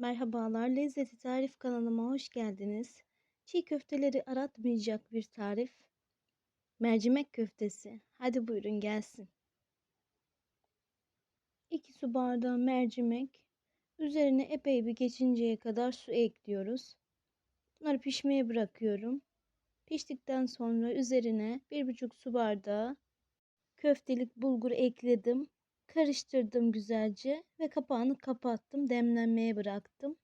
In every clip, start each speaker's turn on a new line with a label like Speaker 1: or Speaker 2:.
Speaker 1: Merhabalar, Lezzeti Tarif kanalıma hoş geldiniz. Çiğ köfteleri aratmayacak bir tarif. Mercimek köftesi. Hadi buyurun gelsin. 2 su bardağı mercimek. Üzerine epey bir geçinceye kadar su ekliyoruz. Bunları pişmeye bırakıyorum. Piştikten sonra üzerine 1,5 su bardağı köftelik bulgur ekledim. Karıştırdım güzelce ve kapağını kapattım. Demlenmeye bıraktım.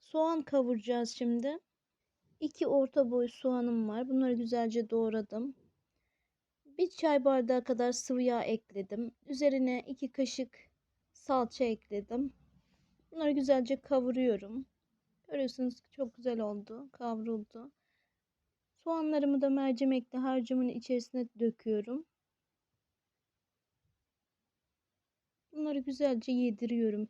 Speaker 1: Soğan kavuracağız şimdi. 2 orta boy soğanım var. Bunları güzelce doğradım. 1 çay bardağı kadar sıvı yağ ekledim. Üzerine 2 kaşık salça ekledim. Bunları güzelce kavuruyorum. Görüyorsunuz çok güzel oldu. Kavruldu. Soğanlarımı da mercimekli harcımın içerisine döküyorum. Bunları güzelce yediriyorum.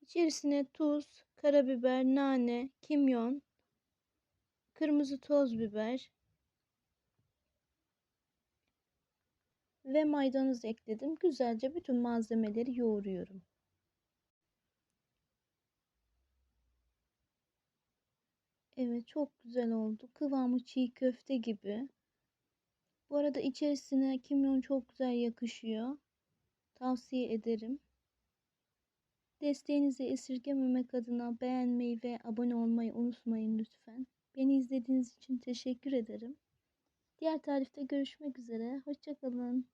Speaker 1: İçerisine tuz, karabiber, nane, kimyon, kırmızı toz biber ve maydanoz ekledim. Güzelce bütün malzemeleri yoğuruyorum. Evet çok güzel oldu. Kıvamı çiğ köfte gibi. Bu arada içerisine kimyon çok güzel yakışıyor. Tavsiye ederim. Desteğinizi esirgememek adına beğenmeyi ve abone olmayı unutmayın lütfen. Beni izlediğiniz için teşekkür ederim. Diğer tarifte görüşmek üzere. Hoşçakalın.